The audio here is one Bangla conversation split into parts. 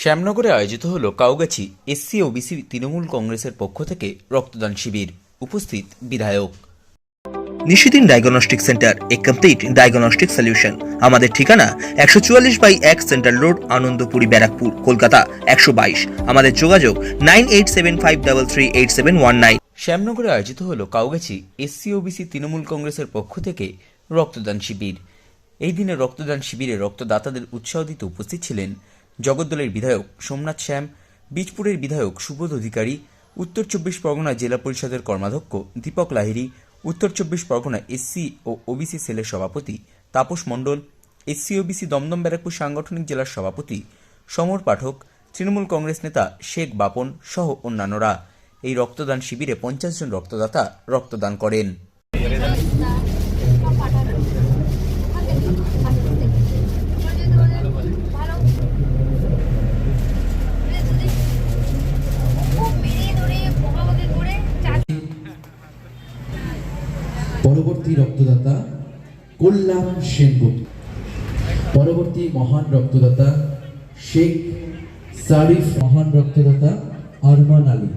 শ্যামনগরে আয়োজিত হল কাউগাছি এসসি ওবিসি তৃণমূল কংগ্রেসের পক্ষ থেকে রক্তদান শিবির। উপস্থিত বিধায়ক। Nishidin diagnostic centre a complete diagnostic solution. আমাদের ঠিকানা একশো চুয়াল্লিশ বাই এক সেন্ট্রাল রোড আনন্দপুরি ব্যারাকপুর কলকাতা একশো বাইশ। আমাদের যোগাযোগ nine eight seven five double three eight seven one nine. শ্যামনগরে আয়োজিত হল কাউগাছি এসসি ওবিসি তৃণমূল কংগ্রেসের পক্ষ থেকে রক্তদান শিবির। এই দিনে রক্তদান শিবিরে রক্তদাতাদের উৎসাহ দিতে উপস্থিত ছিলেন জগদ্দলের বিধায়ক সোমনাথ শ্যাম, বীজপুরের বিধায়ক সুবোধ অধিকারী, উত্তর চব্বিশ পরগনা জেলা পরিষদের কর্মাধ্যক্ষ দীপক লাহিড়ী, উত্তর চব্বিশ পরগনা এসসি ও ওবিসি সেলের সভাপতি তাপস মণ্ডল এসসি ওবিসি দমদম ব্যারাকপুর সাংগঠনিক জেলার সভাপতি সমর পাঠক, তৃণমূল কংগ্রেস নেতা শেখ বাপন সহ অন্যান্যরা। এই রক্তদান শিবিরে পঞ্চাশ জন রক্তদাতা রক্তদান করেন। পরবর্তী রক্তদাতা কল্যাণ সেনগুপ্ত। পরবর্তী মহান রক্তদাতা শেখ সারিফ। মহান রক্তদাতা আরমান আলী।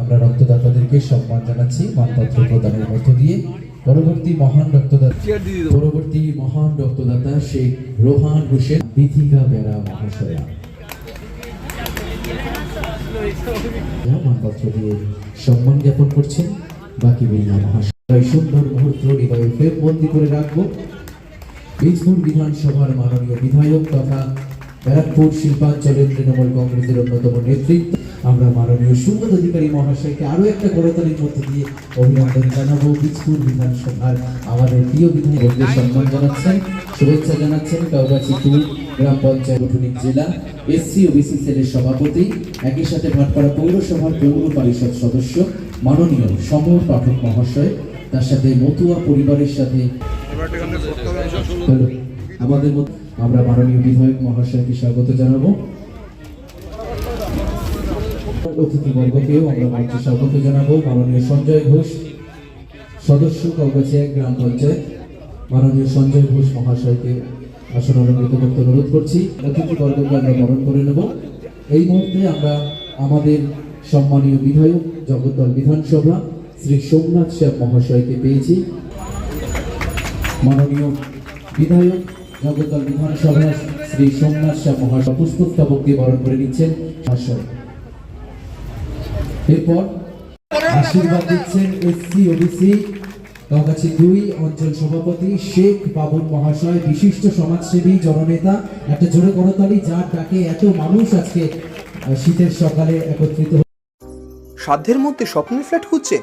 আমরা রক্তদাতাদেরকে সম্মান জানাচ্ছি, মানপত্র প্রদানের মধ্য দিয়ে। পরবর্তী মহান রক্তদাতা পরবর্তী মহান রক্তদাতা শেখ রোহান হোসেন। বিথিকা বেড়া মহাশয়া। মানপত্র দিয়ে সম্মান জ্ঞাপন করছেন, বাকি বিল্লা মহাশয় এই সুন্দর মুহূর্ত হৃদয়ে ফের বন্দি করে রাখব। বীজপুর বিধানসভার মাননীয় বিধায়ক তথা ব্যারাকপুর শিল্পাঞ্চলের তৃণমূল কংগ্রেসের অন্যতম নেতৃত্ব। আমরা মাননীয় সুবোধ অধিকারী মহাশয়কে আরও একটা করতালির মধ্যে দিয়ে অভিনন্দন জানাব। বীজপুর বিধানসভার আমাদের প্রিয় বিধায়কদের সম্মান জানাচ্ছেন, শুভেচ্ছা জানাচ্ছেন কাউগাছি গ্রাম পঞ্চায়েত গঠনিক জেলা এসসি ও ওবিসি সেলের সভাপতি, একই সাথে ভাটপাড়া পৌরসভার পৌর পরিষদ সদস্য, মাননীয় সমর পাঠক মহাশয় তার সাথে মতুয়া পরিবারের সাথে আমাদের আমরা মাননীয় বিধায়ক মহাশয়কে স্বাগত জানাব। অতিথিবর্গকেও আমরা মঞ্চে স্বাগত জানাব। মাননীয় সঞ্জয় ঘোষ, সদস্য কলকাছিয়া গ্রাম পঞ্চায়েত। মাননীয় সঞ্জয় ঘোষ মহাশয়কে আসন অলঙ্কৃত করতে অনুরোধ করছি। অতিথিবর্গকে আমরা বরণ করে নেব। এই মুহূর্তে আমরা আমাদের সম্মানীয় বিধায়ক, জগদ্দল বিধানসভা শ্রী সোমনাথ শ্যাম মহাশয়কে পেয়েছি। মাননীয় বিধায়ক জগদ্দল বিধানসভা শ্রী সোমনাথ শাহ মহাশয় পুষ্পস্তবক দিয়ে বরণ করে নিচ্ছেন মহাশয়। এরপর আশীর্বাদ দিচ্ছেন এসসি ওবিসি কাছাকাছি দুই, অঞ্চল সভাপতি শেখ বাবুল মহাশয়, বিশিষ্ট সমাজসেবী, জননেতা, একটা জোরে করতালি যার ডাকে এত মানুষ আজকে শীতের সকালে একত্রিত সাধ্যের মধ্যে স্বপ্নের ফ্ল্যাট খুঁজছেন?